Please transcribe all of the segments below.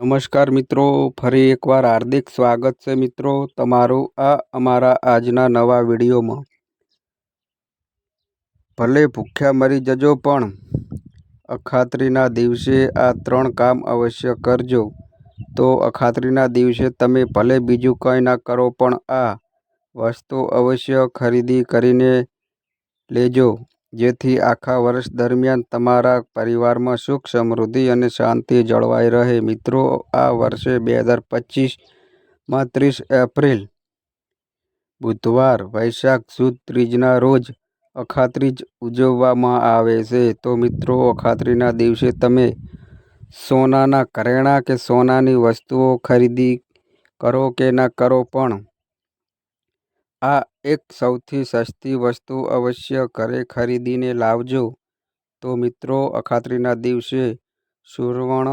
નમસ્કાર મિત્રો, ફરી એકવાર હાર્દિક સ્વાગત છે મિત્રો તમારું આ અમારા આજના નવા વિડીયોમાં. ભલે ભૂખ્યા મરી જજો પણ અખાત્રીના દિવસે આ ત્રણ કામ અવશ્ય કરજો. તો અખાત્રીના દિવસે તમે ભલે બીજું કંઈ ના કરો પણ આ વસ્તુ અવશ્ય ખરીદી કરીને લેજો. જેથી આખા વર્ષ દરમિયાન તમારા પરિવારમાં સુખ, સમૃદ્ધિ અને શાંતિ જળવાઈ રહે. મિત્રો, આ વર્ષે બે હજાર પચીસમાં ત્રીસ એપ્રિલ, બુધવાર વૈશાખ સુદ ત્રીજના રોજ અખાત્રીજ ઉજવવામાં આવે છે. તો મિત્રો અખાત્રીના દિવસે તમે સોનાના ઘરેણાં કે સોનાની વસ્તુઓ ખરીદી કરો કે ના કરો પણ આ એક સૌથી સસ્તી વસ્તુ અવશ્ય ઘરે ખરીદીને લાવજો. તો મિત્રો, અખાત્રીના દિવસે સુવર્ણ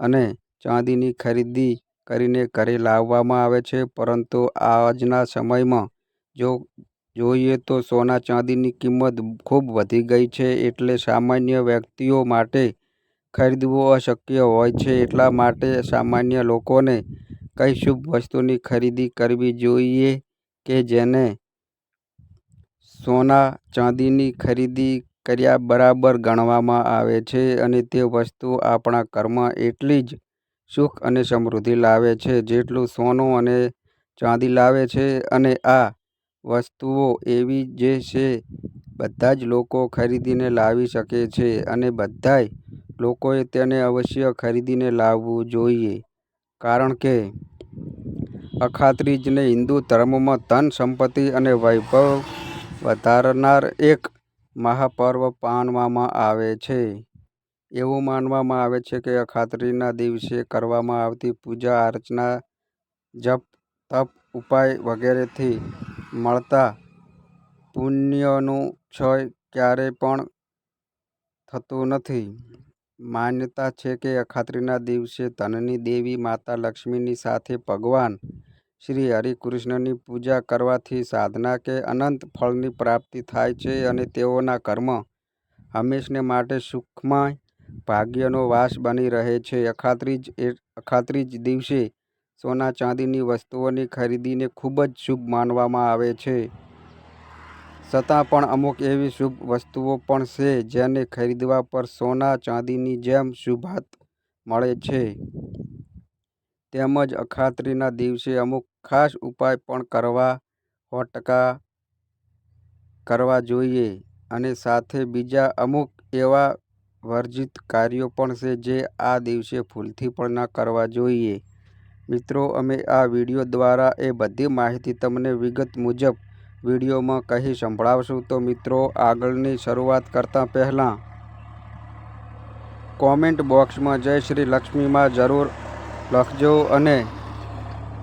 અને ચાંદીની ખરીદી કરીને ઘરે લાવવામાં આવે છે. પરંતુ આજના સમયમાં જો જોઈએ તો સોના ચાંદીની કિંમત ખૂબ વધી ગઈ છે એટલે સામાન્ય વ્યક્તિઓ માટે ખરીદવું અશક્ય હોય છે. એટલા માટે સામાન્ય લોકોને કઈ શુભ વસ્તુની ખરીદી કરવી જોઈએ? કે જેને સોના ચાંદીની ખરીદી કર્યા બરાબર ગણવામાં આવે છે અને તે વસ્તુ આપણા ઘરમાં એટલી જ સુખ અને સમૃદ્ધિ લાવે છે જેટલું સોનું અને ચાંદી લાવે છે અને આ વસ્તુઓ એવી જે છે, બધા જ લોકો ખરીદીને લાવી શકે છે અને બધાય લોકોએ તેને અવશ્ય ખરીદીને લાવવું જોઈએ. કારણ કે અખાત્રીજને હિન્દુ ધર્મમાં ધન સંપત્તિ અને વૈભવ વધારનાર એક મહાપર્વ માનવામાં આવે છે. એવું માનવામાં આવે છે કે અખાત્રીજના દિવસે કરવામાં આવતી પૂજા, અર્ચના, જપ, તપ, ઉપાય વગેરેથી મળતા પુણ્યનું ક્ષય ક્યારેય પણ થતું નથી. માન્યતા છે કે અખાત્રીના દિવસે ધનની દેવી માતા લક્ષ્મીની સાથે ભગવાન શ્રી હરિકૃષ્ણની પૂજા કરવાથી સાધના કે અનંત ફળની પ્રાપ્તિ થાય છે અને તેઓના કર્મ હંમેશને માટે સુખમય ભાગ્યનો વાસ બની રહે છે. અખાત્રીજ અખાત્રીજ દિવસે સોના ચાંદીની વસ્તુઓની ખરીદીને ખૂબ જ શુભ માનવામાં આવે છે. છતાં પણ અમુક એવી શુભ વસ્તુઓ પણ છે જેને ખરીદવા પર સોના ચાંદીની જેમ શુભાત મળે છે. તેમજ અખાત્રીના દિવસે અમુક ખાસ ઉપાય પણ કરવા સો કરવા જોઈએ અને સાથે બીજા અમુક એવા વર્જિત કાર્યો પણ છે જે આ દિવસે ભૂલથી પણ ન કરવા જોઈએ. મિત્રો, અમે આ વીડિયો દ્વારા એ બધી માહિતી તમને વિગત મુજબ વિડીયોમાં કહી સંભળાવશું તો મિત્રો આગળની શરૂઆત કરતાં પહેલાં કોમેન્ટ બોક્સમાં જય શ્રી લક્ષ્મીમાં જરૂર લખજો અને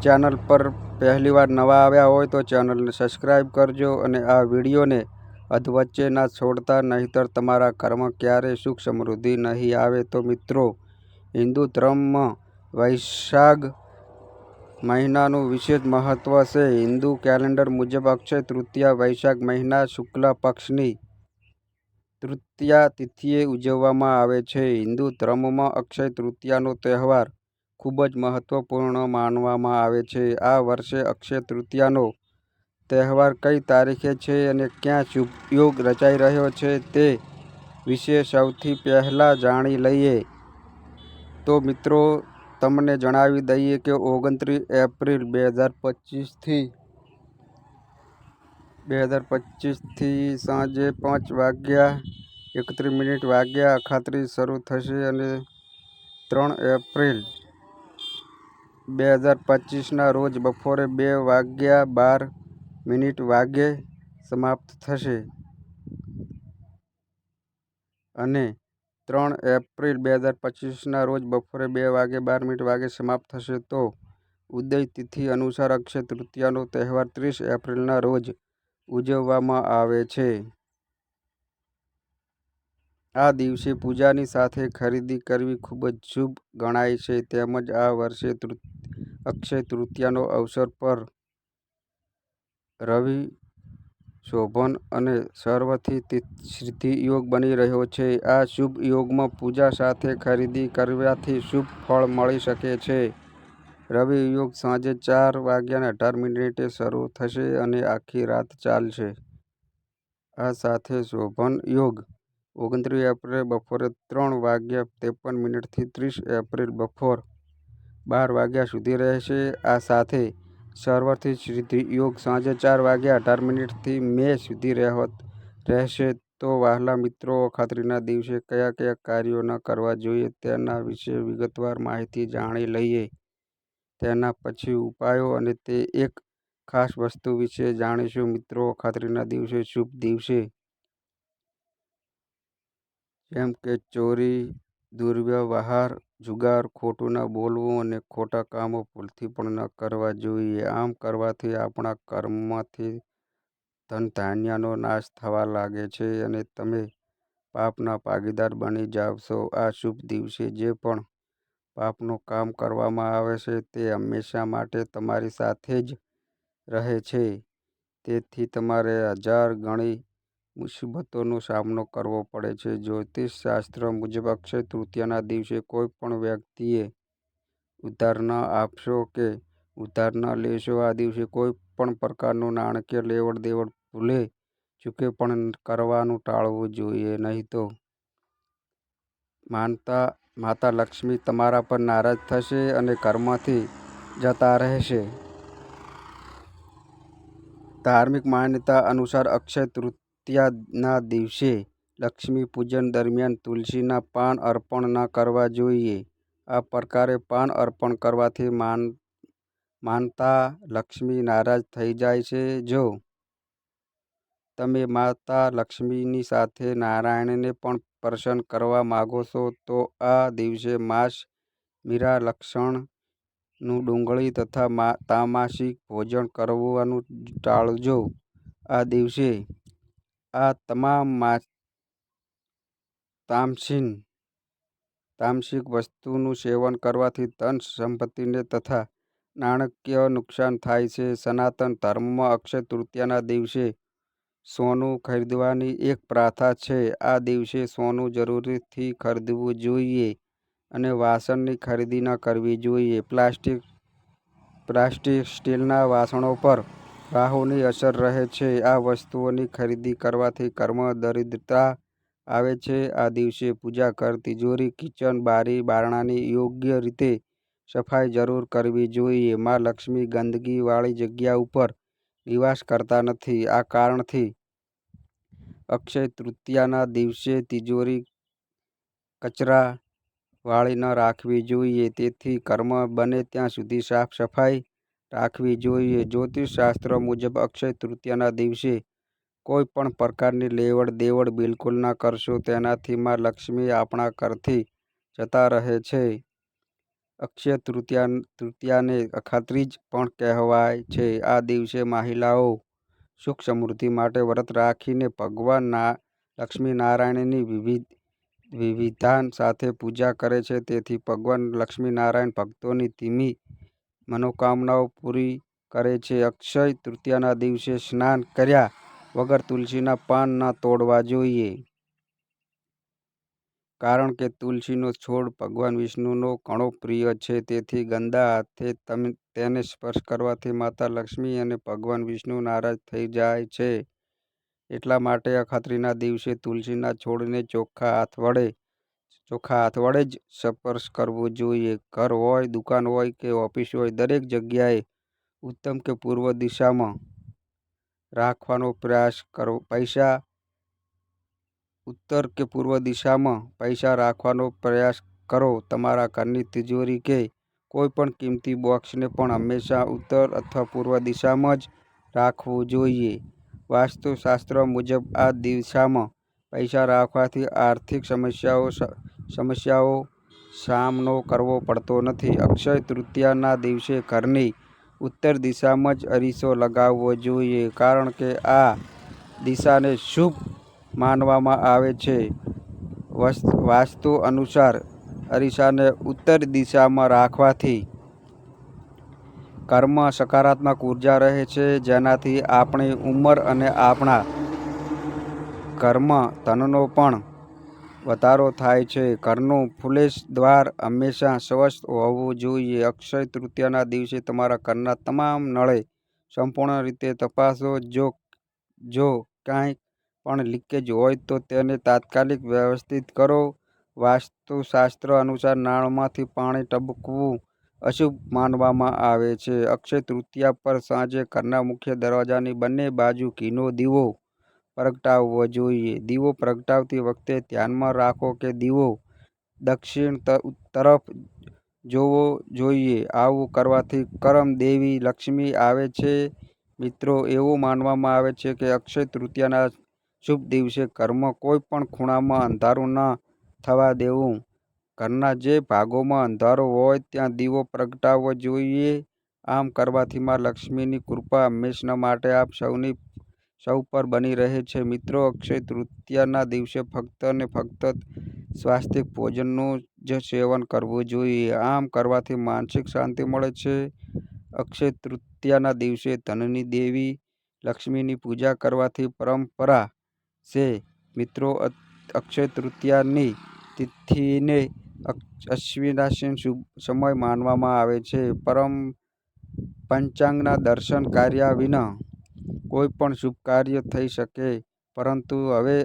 ચેનલ પર પહેલીવાર નવા આવ્યા હોય તો ચેનલને સબસ્ક્રાઈબ કરજો અને આ વિડીયોને અધવચ્ચે ના છોડતા નહીંતર તમારા કર્મ ક્યારેય સુખ સમૃદ્ધિ નહીં આવે તો મિત્રો હિન્દુ ધર્મમાં વૈશાખ મહિનાનું વિશેષ મહત્વ છે. હિન્દુ કેલેન્ડર મુજબ અક્ષય તૃતીયા, વૈશાખ મહિના, શુક્લ પક્ષની તૃતીયા તિથિએ ઉજવવામાં આવે છે. હિન્દુ ધર્મમાં અક્ષય તૃતીયાનો તહેવાર ખૂબ જ મહત્વપૂર્ણ માનવામાં આવે છે. આ વર્ષે અક્ષય તૃતીયાનો તહેવાર કઈ તારીખે છે અને ક્યાં શુભ રચાઈ રહ્યો છે તે વિશે સૌથી પહેલાં જાણી લઈએ. તો મિત્રો તમને જણાવી દઈએ કે ઓગણત્રીસ એપ્રિલ બે હજાર પચીસથી બે હજાર પચીસથી સાંજે પાંચ વાગ્યા એકત્રીસ મિનિટ વાગ્યા અખાત્રી શરૂ થશે અને ત્રણ એપ્રિલ બે હજાર પચીસના રોજ બપોરે બે વાગ્યા બાર મિનિટ વાગ્યે સમાપ્ત થશે. અને ત્રણ એપ્રિલ બે હજાર પચીસના રોજ બપોરે બે વાગે બાર મિનિટ વાગ્યે સમાપ્ત થશે તો ઉદય તિથિ અનુસાર અક્ષય તૃતીયાનો તહેવાર ત્રીસ એપ્રિલના રોજ ઉજવવામાં આવે છે. આ દિવસે પૂજાની સાથે ખરીદી કરવી ખૂબ જ શુભ ગણાય છે. તેમજ આ વર્ષે અક્ષય તૃતીયાનો અવસર પર રવિ શોભન અને સર્વથી સિદ્ધિ યોગ બની રહ્યો છે. આ શુભ યોગમાં પૂજા સાથે ખરીદી કરવાથી શુભ ફળ મળી શકે છે. રવિ યોગ સાંજે ચાર વાગ્યાને અઢાર મિનિટે શરૂ થશે અને આખી રાત ચાલશે. આ સાથે શોભન યોગ ઓગણત્રીસ એપ્રિલ બપોરે ત્રણ વાગ્યા ત્રેપન મિનિટથી ત્રીસ એપ્રિલ બપોર બાર વાગ્યા સુધી રહેશે. આ સાથે સર્વથી સિદ્ધિ યોગ સાંજે ચાર વાગ્યા અઢાર મિનિટથી મે સુધી રહેશે. તો વહાલા મિત્રો ખાતરીના દિવસે કયા કયા કાર્યો ન કરવા જોઈએ તેના વિશે વિગતવાર માહિતી જાણી લઈએ. તેના પછી ઉપાયો અને તે એક ખાસ વસ્તુ વિશે જાણીશું. મિત્રો ખાતરીના દિવસે શુભ દિવસે જેમ કે ચોરી, દુર્વ્યવહાર, જુગાર, ખોટું ન બોલવું અને ખોટા કામો ભૂલથી પણ ન કરવા જોઈએ. આમ કરવાથી આપણા કર્મમાંથી ધન-ધાન્યનો નાશ થવા લાગે છે અને તમે પાપના ભાગીદાર બની જાવશો આ શુભ દિવસે જે પણ પાપનું કામ કરવામાં આવે છે તે હંમેશા માટે તમારી સાથે જ રહે છે. તેથી તમારે હજાર ગણી મુસીબતોનો સામનો કરવો પડે છે. જ્યોતિષ શાસ્ત્ર મુજબ અક્ષય તૃતીયાના દિવસે કોઈ પણ વ્યક્તિએ ઉધાર ન આપશો કે ઉધાર ન લેશો. આ દિવસે કોઈ પણ પ્રકારનું નાણાકીય લેવડ-દેવડ ભૂલે ચૂકે પણ કરવાનું ટાળવું જોઈએ. નહીં તો માનતા, માતા લક્ષ્મી તમારા પર નારાજ થશે અને ઘરમાંથી જતા રહેશે. ધાર્મિક માન્યતા અનુસાર અક્ષય તૃતીયાના દિવસે લક્ષ્મી પૂજન દરમિયાન તુલસીના પાન અર્પણ ન કરવા જોઈએ. આ પ્રકારે પાન અર્પણ કરવાથી માનતા લક્ષ્મી નારાજ થઈ જાય છે. જો તમે માતા લક્ષ્મીની સાથે નારાયણને પણ પ્રસન્ન કરવા માગો છો તો આ દિવસે માંસ, મીરા, લસણ, ડુંગળી તથા તામસિક ભોજન કરવાનું ટાળજો. આ દિવસે આ તમામ તામસિક વસ્તુનું સેવન કરવાથી ધન-સંપત્તિને તથા નાણાકીય નુકસાન થાય છે. સનાતન ધર્મમાં અક્ષય તૃતીયાના દિવસે સોનું ખરીદવાની એક પ્રથા છે. આ દિવસે સોનું જરૂરથી ખરીદવું જોઈએ અને વાસણની ખરીદી ન કરવી જોઈએ. પ્લાસ્ટિક પ્લાસ્ટિક, સ્ટીલના વાસણો પર રાહુની અસર રહે છે. આ વસ્તુઓની ખરીદી કરવાથી કર્મ દરિદ્રતા આવે છે. આ દિવસે પૂજા-ઘર, તિજોરી, કિચન, બારી, બારણાની યોગ્ય રીતે સફાઈ જરૂર કરવી જોઈએ. માં લક્ષ્મી ગંદકીવાળી જગ્યા ઉપર નિવાસ કરતા નથી. આ કારણથી અક્ષય તૃતીયાના દિવસે તિજોરી કચરા વાળી ન રાખવી જોઈએ. તેથી કર્મ બને ત્યાં સુધી સાફ-સફાઈ રાખવી જોઈએ. જ્યોતિષ શાસ્ત્ર મુજબ અક્ષય તૃતીયાના દિવસે કોઈ પણ પ્રકારની લેવડ-દેવડ બિલકુલ ના કરશો. તેનાથી માં લક્ષ્મી આપણા ઘરથી જતા રહે છે. અક્ષય તૃતીયા, તૃતીયાને અખાત્રીજ પણ કહેવાય છે. આ દિવસે મહિલાઓ સુખ-સમૃદ્ધિ માટે વ્રત રાખીને ભગવાન લક્ષ્મીનારાયણની વિવિધ, વિવિધાન સાથે પૂજા કરે છે. તેથી ભગવાન લક્ષ્મીનારાયણ ભક્તોની તમામ મનોકામનાઓ પૂરી કરે છે. અક્ષય તૃતીયાના દિવસે સ્નાન કર્યા વગર તુલસીના પાન ના તોડવા જોઈએ. કારણ કે તુલસીનો છોડ ભગવાન વિષ્ણુનો ઘણો પ્રિય છે. તેથી ગંદા હાથે તેને સ્પર્શ કરવાથી માતા લક્ષ્મી અને ભગવાન વિષ્ણુ નારાજ થઈ જાય છે. એટલા માટે અખાત્રીના દિવસે તુલસીના છોડને ચોખ્ખા હાથ વડે જ સ્પર્શ કરવો જોઈએ. ઘર હોય, દુકાન હોય કે ઓફિસ હોય દરેક જગ્યાએ ઉત્તમ કે પૂર્વ દિશામાં રાખવાનો પ્રયાસ કરો પૈસા ઉત્તર કે પૂર્વ દિશામાં પૈસા રાખવાનો પ્રયાસ કરો. તમારા ઘરની તિજોરી કે કોઈપણ કિંમતી બોક્સને પણ હંમેશા ઉત્તર અથવા પૂર્વ દિશામાં જ રાખવું જોઈએ. વાસ્તુશાસ્ત્ર મુજબ આ દિશામાં પૈસા રાખવાથી આર્થિક સમસ્યાઓનો સામનો કરવો પડતો નથી. અક્ષય તૃતીયાના દિવસે ઘરની ઉત્તર દિશામાં જ અરીસો લગાવવો જોઈએ. કારણ કે આ દિશાને શુભ માનવામાં આવે છે. વાસ્તુ અનુસાર અરીસાને ઉત્તર દિશામાં રાખવાથી કર્મ સકારાત્મક ઊર્જા રહે છે, જેનાથી આપણી ઉંમર અને આપણા કર્મ ધનનો પણ વધારો થાય છે. ઘરનું ફુલેશ દ્વાર હંમેશા સ્વસ્થ હોવું જોઈએ. અક્ષય તૃતીયાના દિવસે તમારા ઘરના તમામ નળે સંપૂર્ણ રીતે તપાસો. જો જો કાંઈ પણ લીકેજ હોય તો તેને તાત્કાલિક વ્યવસ્થિત કરો. વાસ્તુશાસ્ત્ર અનુસાર નળમાંથી પાણી ટબકવું અશુભ માનવામાં આવે છે. અક્ષય તૃતીયા પર સાંજે ઘરના મુખ્ય દરવાજાની બંને બાજુ ઘીનો દીવો પ્રગટાવવો જોઈએ. દીવો પ્રગટાવતી વખતે ધ્યાનમાં રાખો કે દીવો દક્ષિણ તરફ જોવો જોઈએ. આવું કરવાથી કરમ દેવી લક્ષ્મી આવે છે. મિત્રો, એવું માનવામાં આવે છે કે અક્ષય તૃતીયાના શુભ દિવસે ઘરમાં કોઈ પણ ખૂણામાં અંધારું ન થવા દેવું. ઘરના જે ભાગોમાં અંધારો હોય ત્યાં દીવો પ્રગટાવવો જોઈએ. આમ કરવાથી મા લક્ષ્મીની કૃપા હંમેશના માટે આપ સૌ પર બની રહે છે. મિત્રો, અક્ષય તૃતીયાના દિવસે ફક્ત અને ફક્ત સ્વાદિષ્ટ ભોજનનું જ સેવન કરવું જોઈએ. આમ કરવાથી માનસિક શાંતિ મળે છે. અક્ષય તૃતીયાના દિવસે ધનની દેવી લક્ષ્મીની પૂજા કરવાથી પરંપરા છે. મિત્રો અક્ષય તૃતીયાની તિથિને અશ્વિનાશીન સમય માનવામાં આવે છે. પરમ પંચાંગના દર્શન કર્યા વિના કોઈ પણ શુભ કાર્ય થઈ શકે પરંતુ હવે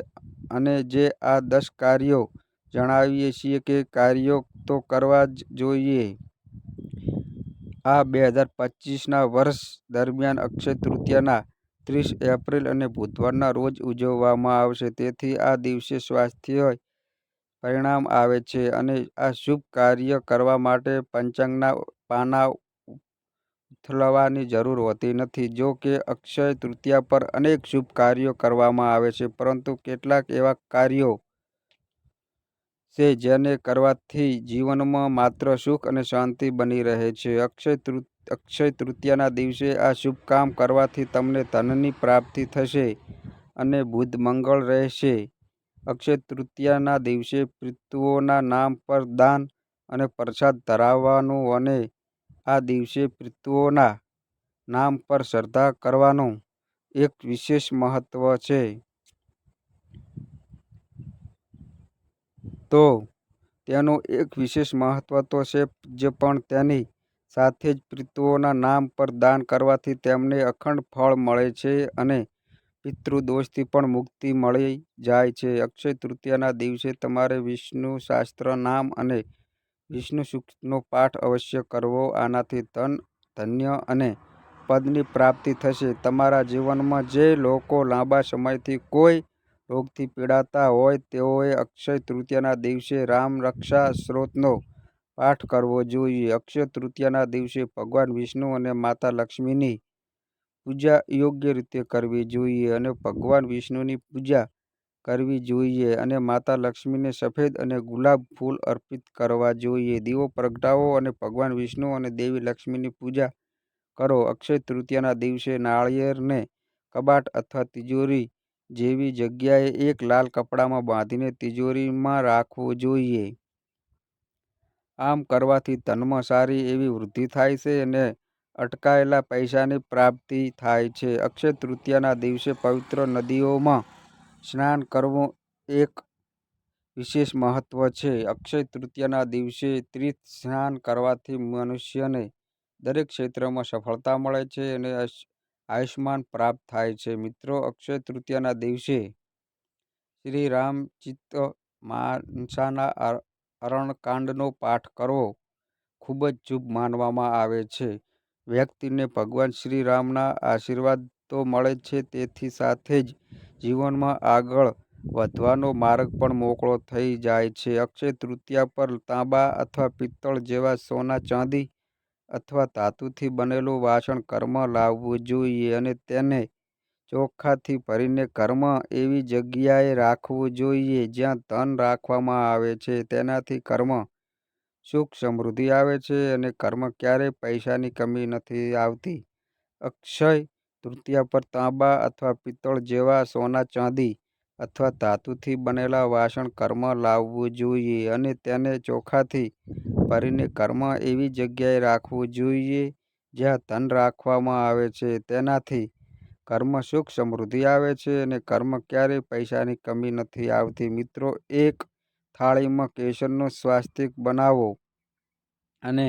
અને જે આ દસ કાર્યો જણાવીએ છીએ કે કાર્યો તો કરવા જ જોઈએ. આ બે હજાર પચીસના વર્ષ દરમિયાન અક્ષય તૃતીયાના ત્રીસ એપ્રિલ અને બુધવારના રોજ ઉજવવામાં આવશે. તેથી આ દિવસે સ્વાસ્થ્ય પરિણામ આવે છે અને આ શુભ કાર્ય કરવા માટે પંચાંગના પાના ઉથલવાની જરૂર હોતી નથી. જો કે, અક્ષય તૃતીયા પર અનેક શુભ કાર્યો કરવામાં આવે છે, પરંતુ કેટલાક એવા કાર્યો છે જેને કરવાથી જીવનમાં માત્ર સુખ અને શાંતિ બની રહે છે. અક્ષય તૃતીયાના દિવસે આ શુભ કામ કરવાથી તમને ધનની પ્રાપ્તિ થશે અને બુધ મંગળ રહેશે. અક્ષય તૃતીયાના દિવસે પિતૃઓના નામ પર દાન અને પ્રસાદ ધરાવવાનું અને આ દિવસે પિતૃઓના નામ પર શ્રદ્ધા કરવાનું એક વિશેષ મહત્વ છે. તો તેનું એક વિશેષ મહત્વ તો છે જે પણ તેની સાથે જ પિતૃઓના નામ પર દાન કરવાથી તેમને અખંડ ફળ મળે છે અને પિતૃદોષથી પણ મુક્તિ મળી જાય છે. અક્ષય તૃતીયાના દિવસે તમારે વિષ્ણુ સહસ્ત્રનામ અને વિષ્ણુ સૂક્તનો પાઠ અવશ્ય કરવો. આનાથી ધન, ધન્ય અને પદની પ્રાપ્તિ થશે. તમારા જીવનમાં જે લોકો લાંબા સમયથી કોઈ રોગથી પીડાતા હોય તેઓએ અક્ષય તૃતીયાના દિવસે રામ રક્ષા સ્ત્રોતનો પાઠ કરવો જોઈએ. અક્ષય તૃતીયાના દિવસે ભગવાન વિષ્ણુ અને માતા લક્ષ્મીની પૂજા યોગ્ય રીતે કરવી જોઈએ અને ભગવાન વિષ્ણુની પૂજા કરવી જોઈએ અને માતા લક્ષ્મીને સફેદ અને ગુલાબ ફૂલ અર્પિત કરવા જોઈએ. દીવો, પ્રગટાવો અને ભગવાન વિષ્ણુ અને દેવી લક્ષ્મીની પૂજા કરો. અક્ષય તૃતીયાના દિવસે નાળિયેરને કબાટ અથવા તિજોરી જેવી જગ્યાએ એક લાલ કપડામાં બાંધીને તિજોરીમાં રાખવું જોઈએ. આમ કરવાથી ધનમાં સારી એવી વૃદ્ધિ થાય છે અને અટકાયેલા પૈસાની પ્રાપ્તિ થાય છે. અક્ષય તૃતીયાના દિવસે પવિત્ર નદીઓમાં સ્નાન કરવું એક વિશેષ મહત્વ છે. અક્ષય તૃતીયાના દિવસે તીર્થ સ્નાન કરવાથી મનુષ્યને દરેક ક્ષેત્રમાં સફળતા મળે છે અને આયુષ્માન પ્રાપ્ત થાય છે. મિત્રો, અક્ષય તૃતીયાના દિવસે શ્રી રામચિત્ત માનસાના અરણકાંડનો પાઠ કરવો ખૂબ જ શુભ માનવામાં આવે છે. વ્યક્તિને ભગવાન શ્રી રામના આશીર્વાદ તો મળે છે તેથી સાથે જ જીવનમાં આગળ વધવાનો માર્ગ પણ મોકળો થઈ જાય છે. અક્ષય તૃતીયા પર તાંબા અથવા પિત્તળ જેવા સોના, ચાંદી અથવા ધાતુથી બનેલું વાસણ કર્મ લાવવું જોઈએ અને તેને ચોખાથી ભરીને કર્મ એવી જગ્યાએ રાખવું જોઈએ જ્યાં ધન રાખવામાં આવે છે. તેનાથી કર્મ સુખ સમૃદ્ધિ આવે છે અને કર્મ ક્યારેય પૈસાની કમી નથી આવતી. અક્ષય તૃતીયા પર તાંબા અથવા પિત્તળ જેવા સોના, ચાંદી અથવા ધાતુથી બનેલા વાસણ ઘરમાં લાવવું જોઈએ અને તેને ચોખાથી ભરીને ઘરમાં એવી જગ્યાએ રાખવું જોઈએ જ્યાં ધન રાખવામાં આવે છે. તેનાથી ઘરમાં સુખ સમૃદ્ધિ આવે છે અને ઘરમાં ક્યારેય પૈસાની કમી નથી આવતી. મિત્રો એક થાળીમાં કેસરનો સ્વાસ્તિક બનાવો અને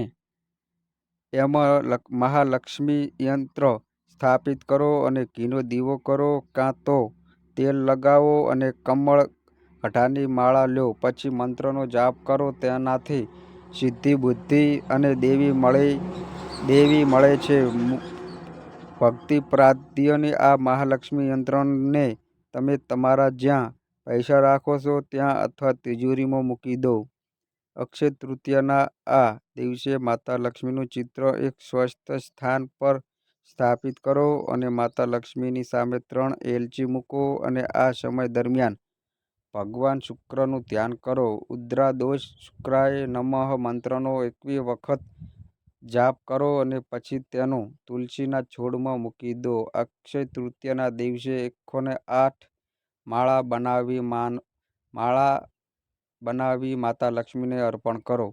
એમાં મહાલક્ષ્મી યંત્ર સ્થાપિત કરો અને ઘીનો દીવો કરો, કાં તો તેલ લગાવો અને કમળ કઢાની માળા લો. પછી મંત્રનો જાપ કરો, તેનાથી સિદ્ધિ, બુદ્ધિ અને દેવી મળે દેવી મળે છે. ભક્તિ પ્રાધાન્યની આ મહાલક્ષ્મી યંત્રને તમે તમારા જ્યાં પૈસા રાખો છો, ત્યાં અથવા તિજોરીમાં મૂકી દો. અક્ષય તૃતીયાના આ દિવસે માતા લક્ષ્મીનું ચિત્ર એક સ્વસ્થ સ્થાન પર સ્થાપિત કરો અને માતા લક્ષ્મીની સામે ત્રણ એલચી મૂકો અને આ સમય દરમિયાન ભગવાન શુક્રનું ધ્યાન કરો. ઉદ્રા દોષ શુક્રાય નમઃ મંત્રનો એકવીસ વખત જાપ કરો અને પછી તેનું તુલસીના છોડમાં મૂકી દો. અક્ષય તૃતીયાના દિવસે એકસો આઠ માળા બનાવી માન, માળા બનાવી માતા લક્ષ્મીને અર્પણ કરો.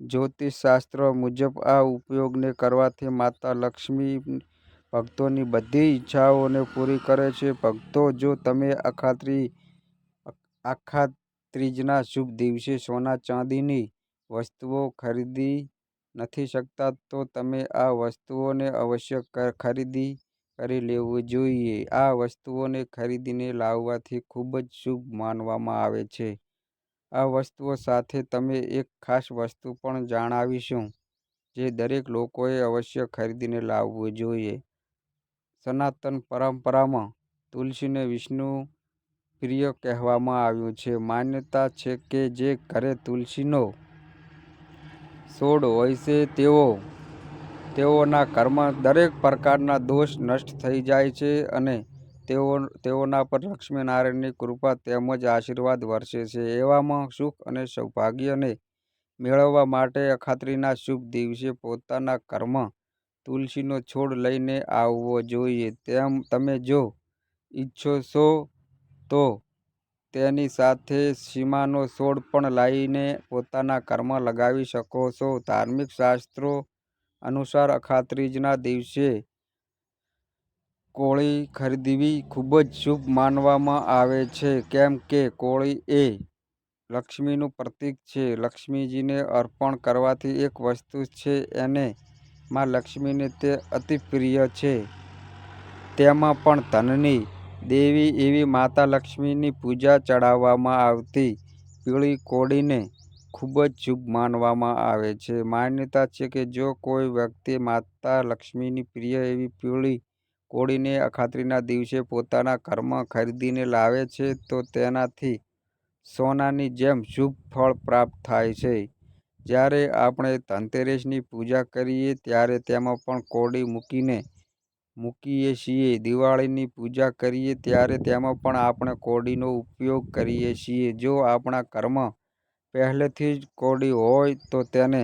જ્યોતિષશાસ્ત્ર મુજબ આ ઉપયોગને કરવાથી માતા લક્ષ્મી ભક્તોની બધી ઈચ્છાઓને પૂરી કરે છે. ભક્તો, જો તમે અખાત્રી, અખાત્રીજના શુભ દિવસે સોના ચાંદીની વસ્તુઓ ખરીદી નથી શકતા, તો તમે આ વસ્તુઓને અવશ્ય ખરીદી કરી લેવું જોઈએ. આ વસ્તુઓને ખરીદીને લાવવાથી ખૂબ જ શુભ માનવામાં આવે છે. આ વસ્તુઓ સાથે તમે એક ખાસ વસ્તુ પણ જણાવીશું, જે દરેક લોકોએ અવશ્ય ખરીદીને લાવવું જોઈએ. સનાતન પરંપરામાં તુલસીને વિષ્ણુ પ્રિય કહેવામાં આવ્યું છે. માન્યતા છે કે જે ઘરે તુલસીનો છોડ હોય છે, તેઓ તેઓના ઘરમાં દરેક પ્રકારના દોષ નષ્ટ થઈ જાય છે અને તેઓ, તેઓના પર લક્ષ્મીનારાયણની કૃપા તેમજ આશીર્વાદ વરસે છે. એવામાં સુખ અને સૌભાગ્યને મેળવવા માટે અખાત્રીના શુભ દિવસે પોતાના કર્મ તુલસીનો છોડ લઈને આવવો જોઈએ. તેમ તમે જો ઈચ્છો છો તો તેની સાથે સીમાનો છોડ પણ લાવીને પોતાના કર્મ લગાવી શકો છો. ધાર્મિક શાસ્ત્રો અનુસાર અખાત્રીજના દિવસે કોળી ખરીદવી ખૂબ જ શુભ માનવામાં આવે છે. કેમ કે કોળી એ લક્ષ્મીનું પ્રતીક છે. લક્ષ્મીજીને અર્પણ કરવાથી એક વસ્તુ છે એને માં લક્ષ્મીને તે અતિ પ્રિય છે. તેમાં પણ ધનની દેવી એવી માતા લક્ષ્મીની પૂજા ચડાવવામાં આવતી પીળી કોળીને ખૂબ જ શુભ માનવામાં આવે છે. માન્યતા છે કે જો કોઈ વ્યક્તિ માતા લક્ષ્મીની પ્રિય એવી પીળી કોળીને અખાત્રીના દિવસે પોતાના કર્મ ખરીદીને લાવે છે, તો તેનાથી સોનાની જેમ શુભ ફળ પ્રાપ્ત થાય છે. જ્યારે આપણે ધનતેરસની પૂજા કરીએ, ત્યારે તેમાં પણ કોળી મૂકીને મૂકીએ છીએ. દિવાળીની પૂજા કરીએ, ત્યારે તેમાં પણ આપણે કોળીનો ઉપયોગ કરીએ છીએ. જો આપણા કર્મ પહેલેથી જ કોળી હોય, તો તેને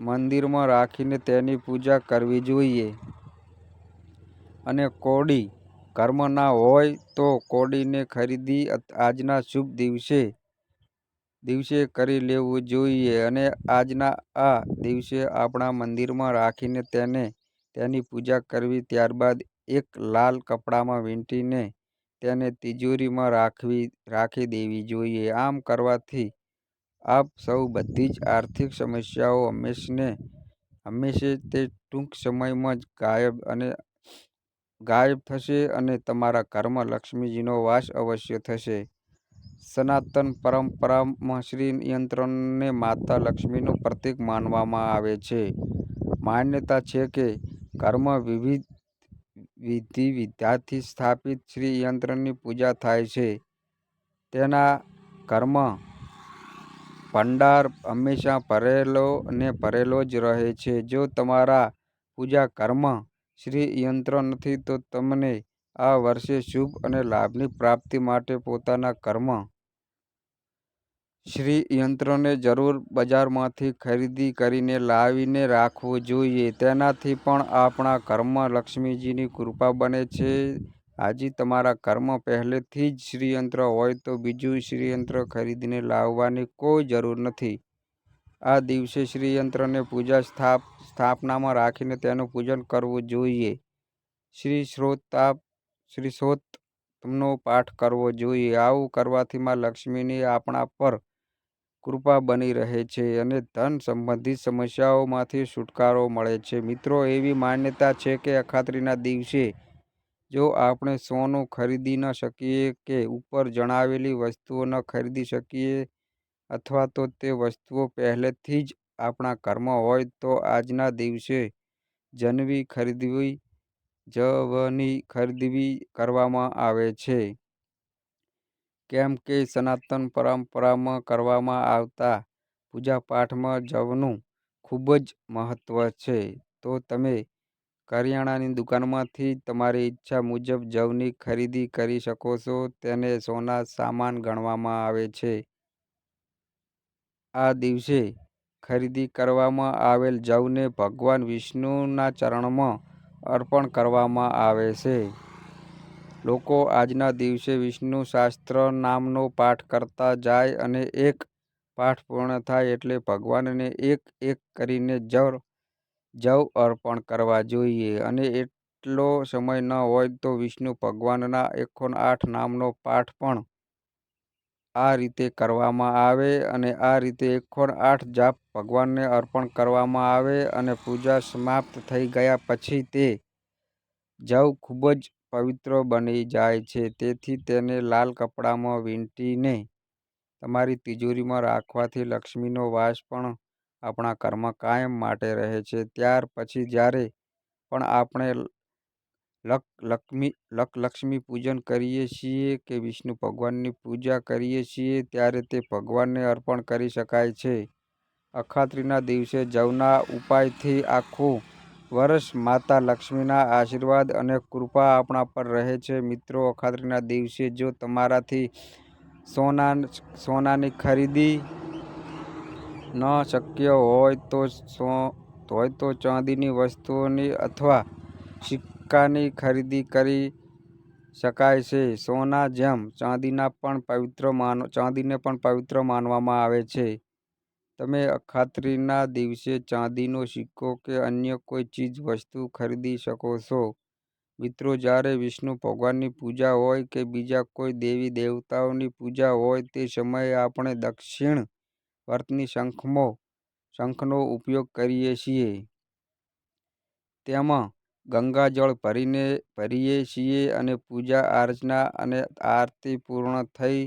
મંદિરમાં રાખીને તેની પૂજા કરવી જોઈએ. અને કોડી ઘરમાં ના હોય તો કોડીને ખરીદી આજના શુભ દિવસે દિવસે કરી લેવું જોઈએ અને આજના આ દિવસે આપણા મંદિરમાં રાખીને તેને, તેની પૂજા કરવી ત્યારબાદ એક લાલ કપડામાં વીંટીને તેને તિજોરીમાં રાખવી, રાખી દેવી જોઈએ. આમ કરવાથી આપ સૌ બધી જ આર્થિક સમસ્યાઓ હંમેશને, હંમેશે તે ટૂંક સમયમાં જ ગાયબ અને ગાયબ થશે અને તમારા ઘરમાં લક્ષ્મીજીનો વાસ અવશ્ય થશે. સનાતન પરંપરામાં શ્રી યંત્રને માતા લક્ષ્મીનું પ્રતીક માનવામાં આવે છે. માન્યતા છે કે ઘરમાં વિવિધ વિધિ વિધાનથી સ્થાપિત શ્રી યંત્રની પૂજા થાય છે. તેના ઘરમાં ભંડાર હંમેશા ભરેલો ને ભરેલો જ રહે છે. જો તમારા પૂજા ઘરમાં શ્રી યંત્ર નથી, તો તમને આ વર્ષે શુભ અને લાભની પ્રાપ્તિ માટે પોતાના કર્મ શ્રી યંત્રને જરૂર બજારમાંથી ખરીદી કરીને લાવીને રાખવું જોઈએ. તેનાથી પણ આપણા કર્મ લક્ષ્મીજીની કૃપા બને છે. આજે તમારા કર્મ પહેલેથી જ શ્રીયંત્ર હોય તો બીજું શ્રીયંત્ર ખરીદીને લાવવાની કોઈ જરૂર નથી. આ દિવસે શ્રીયંત્રને પૂજા સ્થાપ, સ્થાપનામાં રાખીને તેનું પૂજન કરવું જોઈએ. શ્રી શ્રોતાપ શ્રી શ્રોતનો પાઠ કરવો જોઈએ. આવું કરવાથી માં લક્ષ્મીની આપણા પર કૃપા બની રહે છે અને ધન સંબંધિત સમસ્યાઓમાંથી છુટકારો મળે છે. મિત્રો, એવી માન્યતા છે કે અખાત્રીના દિવસે જો આપણે સોનું ખરીદી ન શકીએ કે ઉપર જણાવેલી વસ્તુઓ ન ખરીદી શકીએ અથવા તો તે વસ્તુઓ પહેલેથી જ આપણા ઘરમાં હોય તો આજના દિવસે જનવી ખરીદવી, જવની ખરીદવી કરવામાં આવે છે. કેમ કે સનાતન પરંપરામાં કરવામાં આવતા પૂજાપાઠમાં જવનું ખૂબ જ મહત્ત્વ છે. તો તમે કરિયાણાની દુકાનમાંથી તમારી ઈચ્છા મુજબ જવની ખરીદી કરી શકો છો. તેને સોના સામાન ગણવામાં આવે છે. આ દિવસે ખરીદી કરવામાં આવેલ જવને ભગવાન વિષ્ણુના ચરણમાં અર્પણ કરવામાં આવે છે. લોકો આજના દિવસે વિષ્ણુ શાસ્ત્ર નામનો પાઠ કરતા જાય અને એક પાઠ પૂર્ણ થાય એટલે ભગવાનને એક એક કરીને જવ અર્પણ કરવા જોઈએ અને એટલો સમય ન હોય તો વિષ્ણુ ભગવાનના એકોનઆઠ નામનો પાઠ પણ આ રીતે કરવામાં આવે અને આ રીતે એકોનઆઠ જાપ ભગવાનને અર્પણ કરવામાં આવે અને પૂજા સમાપ્ત થઈ ગયા પછી તે જવ ખૂબ જ પવિત્ર બની જાય છે. તેથી તેને લાલ કપડામાં વીંટીને તમારી તિજોરીમાં રાખવાથી લક્ષ્મીનો વાસ પણ આપણા ઘરમાં કાયમ માટે રહે છે. ત્યાર પછી જ્યારે પણ આપણે લક્ષ્મી પૂજન કરીએ છીએ કે વિષ્ણુ ભગવાનની પૂજા કરીએ છીએ ત્યારે તે ભગવાનને અર્પણ કરી શકાય છે. અખાત્રીના દિવસે જવના ઉપાયથી આખું વર્ષ માતા લક્ષ્મીના આશીર્વાદ અને કૃપા આપણા પર રહે છે. મિત્રો, અખાત્રીના દિવસે જો તમારાથી સોના સોનાની ખરીદી ન શક્ય હોય તો ચાંદીની વસ્તુઓની અથવા સિક્કાની ખરીદી કરી શકાય છે. સોના જેમ ચાંદીના પણ પવિત્ર માન, ચાંદીને પણ પવિત્ર માનવામાં આવે છે. તમે અખાત્રીના દિવસે ચાંદીનો સિક્કો કે અન્ય કોઈ ચીજ, વસ્તુ ખરીદી શકો છો. મિત્રો, જ્યારે વિષ્ણુ ભગવાનની પૂજા હોય કે બીજા કોઈ દેવી દેવતાઓની પૂજા હોય, તે સમયે આપણે દક્ષિણવર્તી શંખનો ઉપયોગ કરીએ છીએ. તેમાં ગંગાજળ ભરીએ છીએ અને પૂજા અર્ચના અને આરતી પૂર્ણ થઈ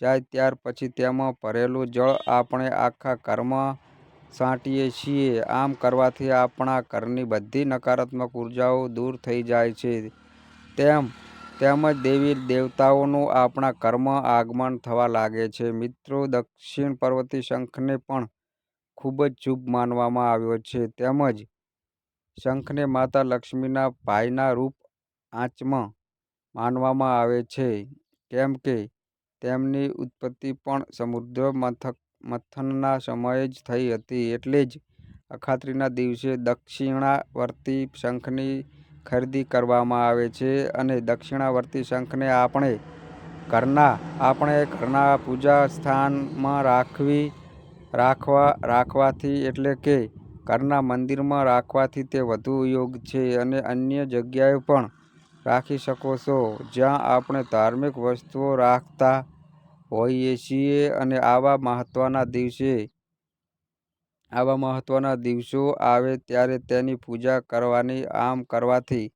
જાય ત્યાર પછી તેમાં ભરેલું જળ આપણે આખા ઘરમાં છાંટીએ છીએ. આમ કરવાથી આપણા ઘરની બધી નકારાત્મક ઉર્જાઓ દૂર થઈ જાય છે તેમ, તેમજ દેવી દેવતાઓનું આપણા કર્મ આગમન થવા લાગે છે. મિત્રો, દક્ષિણ પર્વતી શંખને પણ ખૂબ જ શુભ માનવામાં આવ્યો છે તેમજ શંખને માતા લક્ષ્મીના ભાઈના રૂપ આચમાં માનવામાં આવે છે કેમ કે તેમની ઉત્પત્તિ પણ સમુદ્ર મંથનના સમયે જ થઈ હતી. એટલે જ અખાત્રીના દિવસે દક્ષિણાવર્તી શંખની ખરીદી કરવામાં આવે છે અને દક્ષિણાવર્તી શંખને આપણે ઘરના આપણે ઘરના પૂજા સ્થાનમાં રાખવી, રાખવા, રાખવાથી એટલે કે ઘરના મંદિરમાં રાખવાથી તે વધુ યોગ્ય છે અને અન્ય જગ્યાએ પણ રાખી શકો છો, જ્યાં આપણે ધાર્મિક વસ્તુઓ રાખતા હોઈએ છીએ અને આવા મહત્ત્વના દિવસે, આવા મહત્ત્વના દિવસો આવે ત્યારે તેની પૂજા કરવાની. આમ કરવાથી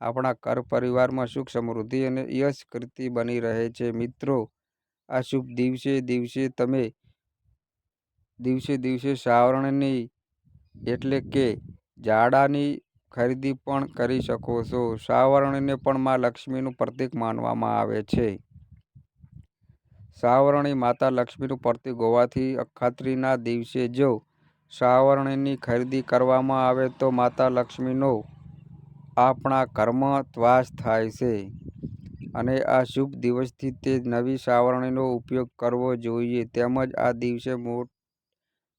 આપણા ઘર પરિવારમાં સુખ સમૃદ્ધિ અને યશ કીર્તિ બની રહે છે. મિત્રો, આ શુભ દિવસે દિવસે તમે, દિવસે દિવસે સાવરણીની એટલે કે જાડાની ખરીદી પણ કરી શકો છો. સાવરણીને પણ મા લક્ષ્મીનું પ્રતીક માનવામાં આવે છે. સાવરણી માતા લક્ષ્મીનું પ્રતીક હોવાથી અખાત્રીના દિવસે જો સાવરણીની ખરીદી કરવામાં આવે તો માતા લક્ષ્મીનો આપણા કર્મ ત્વાસ થાય છે અને આ શુભ દિવસથી તે નવી સાવરણીનો ઉપયોગ કરવો જોઈએ. તેમજ આ દિવસે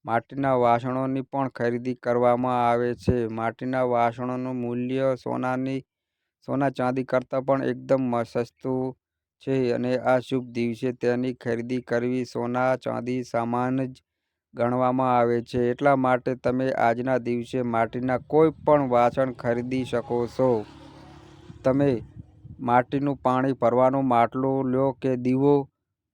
માટીના વાસણોની પણ ખરીદી કરવામાં આવે છે. માટીના વાસણોનું મૂલ્ય સોનાની, સોના ચાંદી કરતાં પણ એકદમ સસ્તું છે અને આ શુભ દિવસે તેની ખરીદી કરવી સોના, ચાંદી સામાન જ ગણવામાં આવે છે. એટલા માટે તમે આજના દિવસે માટીના કોઈ પણ વાસણ ખરીદી શકો છો. તમે માટીનું પાણી ભરવાનું માટલું લો કે દીવો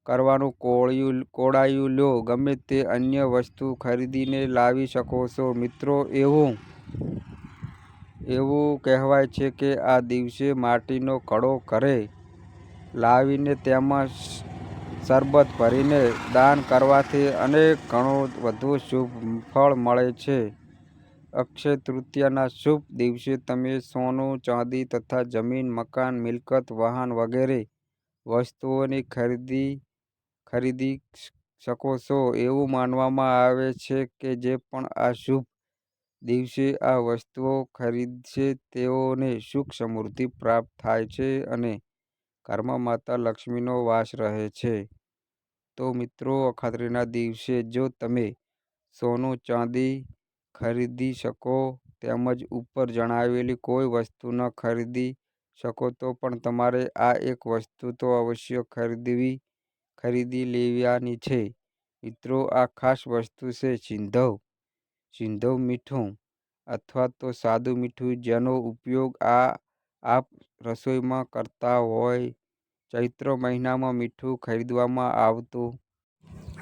કરવાનું કોળિયું લો ગમે તે અન્ય વસ્તુ ખરીદીને લાવી શકો છો. મિત્રો એવું એવું કહેવાય છે કે આ દિવસે માટીનો કડો ઘરે લાવીને તેમાં શરબત ભરીને દાન કરવાથી અનેક ઘણું વધુ શુભ ફળ મળે છે. અક્ષય તૃતીયાના શુભ દિવસે તમે સોનું, ચાંદી તથા જમીન, મકાન, મિલકત, વાહન વગેરે વસ્તુઓની ખરીદી શકો છો. એવું માનવામાં આવે છે કે જે પણ આ શુભ દિવસે આ વસ્તુઓ ખરીદશે, તેઓને સુખ સમૃદ્ધિ પ્રાપ્ત થાય છે અને ઘરમાં માતા લક્ષ્મીનો વાસ રહે છે. તો મિત્રો અખાત્રીના દિવસે જો તમે સોનું ચાંદી ખરીદી શકો તેમજ ઉપર જણાવેલી કોઈ વસ્તુ ન ખરીદી શકો તો પણ તમારે આ એક વસ્તુ તો અવશ્ય ખરીદી લેવાની છે. મિત્રો, આ ખાસ વસ્તુ છે સિંધવ સિંધવ મીઠું અથવા તો સાદું મીઠું જેનો ઉપયોગ આ આપ રસોઈમાં કરતા હોય. ચૈત્ર મહિનામાં મીઠું ખરીદવામાં આવતું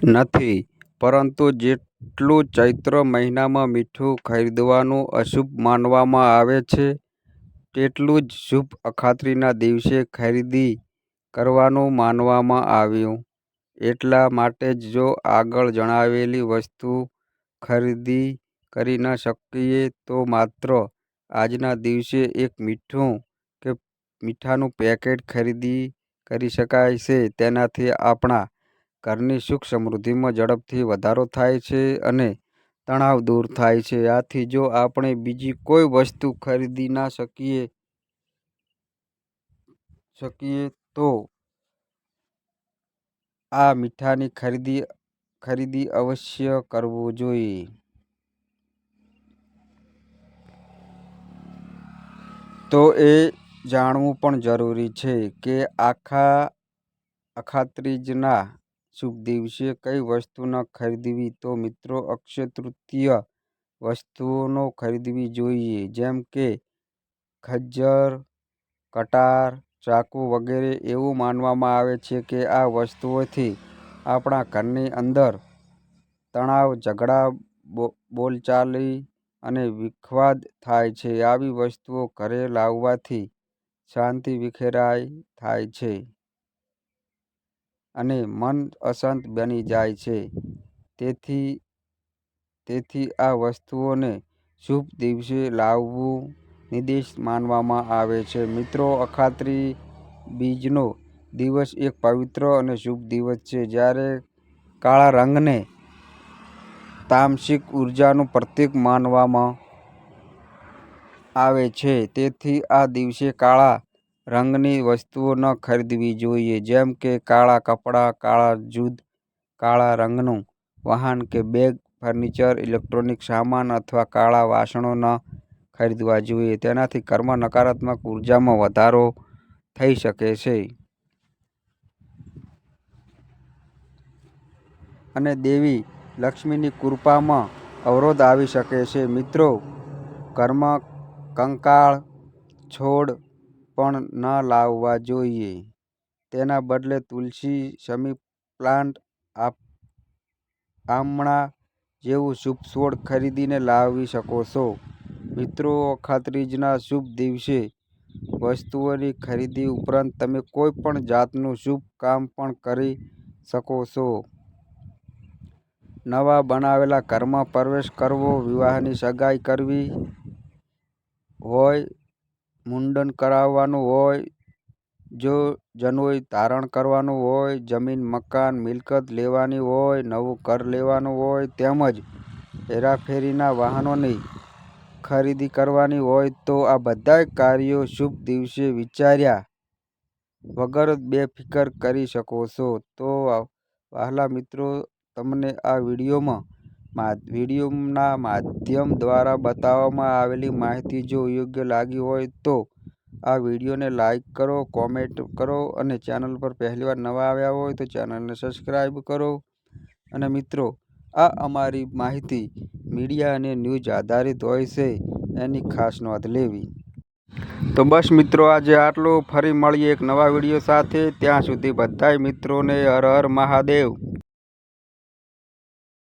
નથી, પરંતુ જેટલું ચૈત્ર મહિનામાં મીઠું ખરીદવાનું અશુભ માનવામાં આવે છે, તેટલું જ શુભ અખાત્રીના દિવસે ખરીદી કરવાનું માનવામાં આવ્યું. એટલા માટે જો આગળ જણાવેલી વસ્તુ ખરીદી કરી ન શકીએ તો માત્ર આજના દિવસે એક મીઠું કે મીઠાનું પેકેટ ખરીદી કરી શકાય છે. તેનાથી આપણા ઘરની સુખ સમૃદ્ધિમાં ઝડપથી વધારો થાય છે અને તણાવ દૂર થાય છે. આથી જો આપણે બીજી કોઈ વસ્તુ ખરીદી ના શકીએ શકીએ તો આ મીઠાની ખરીદી ખરીદી અવશ્ય કરવું જોઈએ. તો એ જાણવું પણ જરૂરી છે કે આખા અખાત્રીજના શુભ દિવસે કઈ વસ્તુ ન ખરીદવી તો મિત્રો અક્ષય તૃતીય વસ્તુઓનો ખરીદવી જોઈએ જેમ કે ખજ્જર કટાર, ચાકુ વગેરે. એવું માનવામાં આવે છે કે આ વસ્તુઓથી આપણા ઘરની અંદર તણાવ, ઝઘડા, બોલચાલી અને વિખવાદ થાય છે. આવી વસ્તુઓ ઘરે લાવવાથી શાંતિ વિખેરાય થાય છે અને મન અશાંત બની જાય છે. તેથી તેથી આ વસ્તુઓને શુભ દિવસે લાવવું નિષેધ માનવામાં આવે છે. મિત્રો અખાત્રી બીજનો દિવસ એક પવિત્ર અને શુભ દિવસ છે. જ્યારે કાળા રંગને તામસિક ઉર્જાનું પ્રતીક માનવામાં આવે છે તેથી આ દિવસે કાળા રંગની વસ્તુઓ ન ખરીદવી જોઈએ જેમ કે કાળા કપડાં કાળા જૂદ કાળા રંગનું વાહન કે બેગ, ફર્નિચર, ઇલેક્ટ્રોનિક સામાન અથવા કાળા વાસણો ન ખરીદવા જોઈએ. તેનાથી કર્મ નકારાત્મક ઉર્જામાં વધારો થઈ શકે છે અને દેવી લક્ષ્મીની કૃપામાં અવરોધ આવી શકે છે. મિત્રો કર્મ કંકાળ છોડ પણ ન લાવવા જોઈએ. તેના બદલે તુલસી, શમી પ્લાન્ટ, આમણા જેવું શુભ છોડ ખરીદીને લાવી શકો છો. મિત્રો અખાત્રીજના શુભ દિવસે વસ્તુઓની ખરીદી ઉપરાંત તમે કોઈ પણ જાતનું શુભ કામ પણ કરી શકો છો. નવા બનાવેલા ઘરમાં પ્રવેશ કરવો, વિવાહની સગાઈ કરવી હોય, મુંડન કરાવવાનું હોય, જો જનોઈ ધારણ કરવાનું હોય, જમીન, મકાન, મિલકત લેવાની હોય, નવું ઘર લેવાનું હોય તેમજ હેરાફેરીના વાહનોની ખરીદી કરવાની હોય તો આ બધા કાર્યો શુભ દિવસે વિચાર્યા વગર બેફિકર કરી શકો છો. તો વહાલા મિત્રો તમને આ વિડીયોમાં વિડીયોના માધ્યમ દ્વારા બતાવવામાં આવેલી માહિતી જો યોગ્ય લાગી હોય તો આ વિડીયોને લાઈક કરો, કોમેન્ટ કરો અને ચેનલ પર પહેલીવાર નવા આવ્યા હોય તો ચેનલને સબસ્ક્રાઈબ કરો અને મિત્રો આ અમારી માહિતી મીડિયા અને ન્યૂઝ આધારિત હોય છે, એની ખાસ નોંધ લેવી. તો બસ મિત્રો, આજે આટલું. ફરી મળીએ એક નવા વીડિયો સાથે. ત્યાં સુધી બધાય મિત્રોને હર હર મહાદેવ.